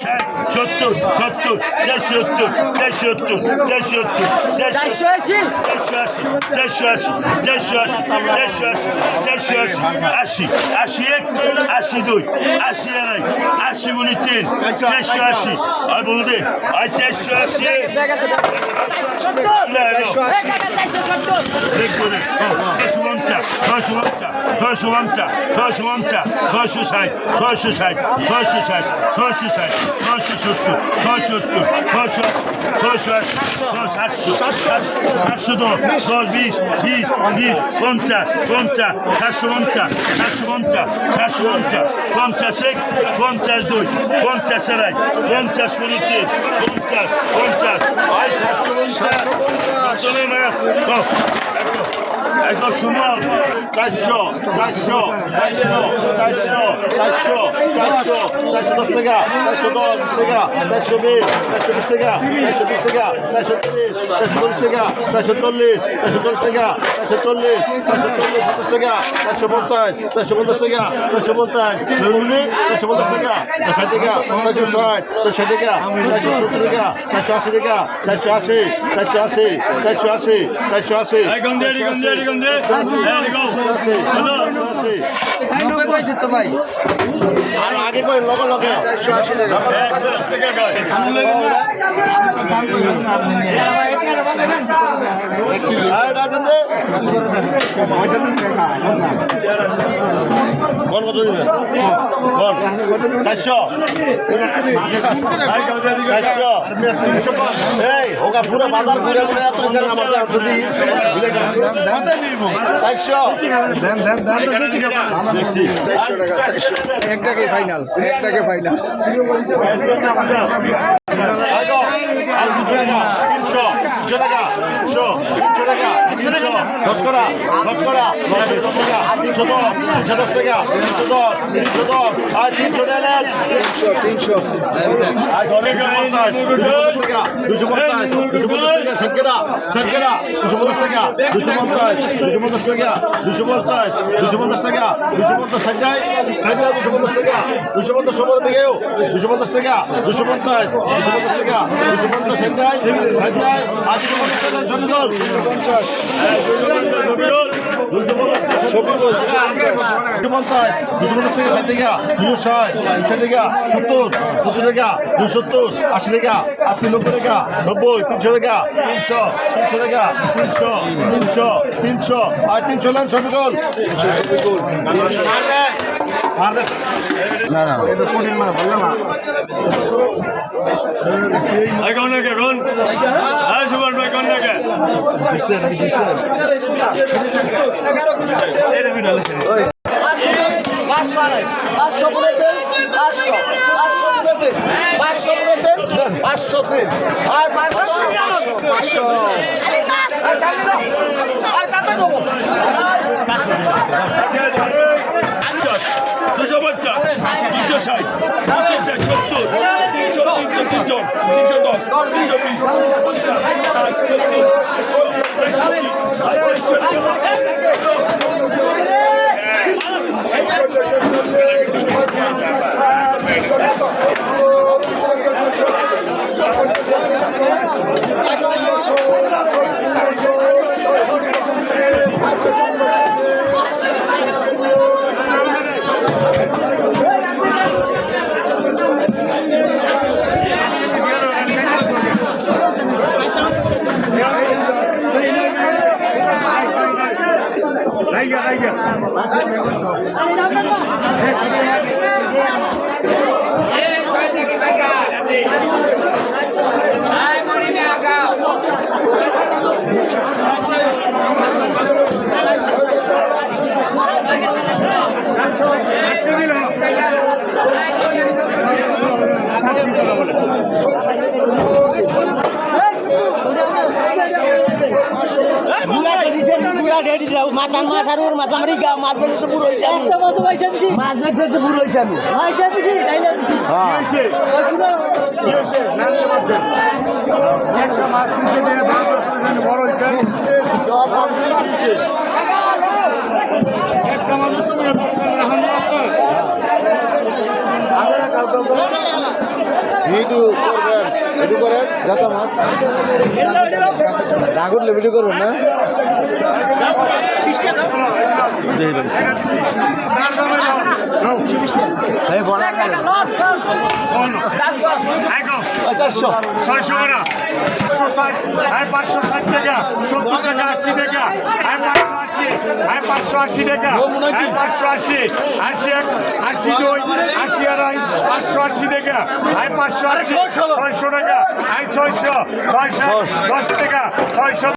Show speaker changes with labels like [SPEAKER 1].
[SPEAKER 1] সত্তর সত্তর চারশো সত্তর চারশো সত্তর চারশো সত্তর চারশো
[SPEAKER 2] চারশো আশি
[SPEAKER 1] চারশো আশি চারশো আশি চারশো আশি চারশো আশি চারশো আশি আশি আশি এক আশি দুই আশি আড়াই আশি গুণি তিন চারশো আশি আর বলতে আর চারশো আশি ছয়শো পঞ্চাশ ছয়শো পঞ্চাশ ছয়শো পঞ্চাশ ছয়শো পঞ্চাশ ছয়শো ষাট ছয়শো ষাট ছয়শো ষাট ছয়শো ষাট, ছয়শো সত্তর ছয়শো সত্তর, ছয়শো ছয়শো সাতশো সাতশো দশ দশ, বিশ বিশ বিশ, পঞ্চাশ পঞ্চাশ সাতশো পঞ্চাশ সাতশো পঞ্চাশ সাতশো পঞ্চাশ পঞ্চাশ এক, পঞ্চাশ দুই, পঞ্চাশ আড়াই, পঞ্চাশ মিনিট পঞ্চাশ পঞ্চাশ পঞ্চাশ চলে একদম সুমন
[SPEAKER 3] চারশো চারশো চারশো চারশো চারশো চারশো চারশো দশ টাকা চারশো দশ টাকা চারশো বিশ চারশো বিশ টাকা চারশো বিশ টাকা চারশো তিরিশ চারশো চল্লিশ টাকা চারশো চল্লিশ চারশো চল্লিশ টাকা চারশো চল্লিশ চারশো চল্লিশ পঞ্চাশ টাকা চারশো পঞ্চাশ চারশো পঞ্চাশ টাকা চারশো পঞ্চাশ চারশো পঞ্চাশ টাকা চারশো টাকা চারশো ষাট চারশো টাকা চারশো সত্তর টাকা চারশো আশি টাকা চারশো আশি চারশো আশি চারশো আশি চারশো আশি
[SPEAKER 1] গন্ধে গন্ধে গন্ধে
[SPEAKER 3] আর আগে কই লগে লগে কোন কত দিবেন কোন চারশো। চারশো। এই ওকা পুরো বাজার ঘুরে ঘুরে এত রিটার্ন আমার তো দি। চারশো।
[SPEAKER 4] একটাকে ফাইনাল একটাকে ফাইনাল
[SPEAKER 3] তিনশো। তিনশো টাকা তিনশো। তিনশো টাকা। তিনশো দশ করা দশ করা টাকা তিনশো দশ তিনশো দশ টাকা তিনশো দশ তিনশো দশ আর তিনশো টাকা
[SPEAKER 4] তিনশো
[SPEAKER 3] পঞ্চাশ দুশো পঞ্চাশ টাকা দুশো পঞ্চাশ দুশো দুশো পঞ্চাশ দুশো পঞ্চাশ টাকা দুশো পঞ্চাশ দুশো পঞ্চাশ দুশো পঞ্চাশ থেকে টাকা দুশো টাকা সত্তর সত্তর দুশো সত্তর আশি টাকা আশি নব্বই টাকা নব্বই তিনশো টাকা তিনশো তিনশো টাকা তিনশো তিনশো তিনশো আর তিনশো নেন সবিকল
[SPEAKER 4] না না
[SPEAKER 3] পাঁচশো। পাঁচশো পাঁচশো পাঁচশো পাঁচশো দিন আর পাঁচশো পাঁচশো চালিয়ে আর তাতে দেবো
[SPEAKER 1] দুশো পঞ্চাশ তিনশো ষাট তিনশো ষাট সত্তর তিনশো তিনশো তিনশো তিনশো দশ তিনশো বিশ পঞ্চাশ ষাট সত্তর আছে
[SPEAKER 2] মাথার মাছ আর ওর মাছ আমার গা মাছ বেঁচে তো পুরো হয়েছে মাছ বেঁচে তো পুরো হয়েছে আমি।
[SPEAKER 4] একটা মাছ পিছিয়ে দিয়ে বড় হয়েছে একটা মাছ তুমি এখন ভিডিও করেন যত মাছ করলে ভিডিও করবেন না?
[SPEAKER 2] চারশো ছয়শো টাকা পাঁচশো ষাট টাকা। সত্তর টাকা আশি টাকা। পাঁচশো আশি আয় পাঁচশো আশি টাকা। আয় পাঁচশো আশি আশি এক আশি দুই আশি আড়াই পাঁচশো আশি টাকা। আয় পাঁচশো আশি ছয়শো টাকা। আয় ছয়শো ছয়শো। দশ টাকা ছয়শো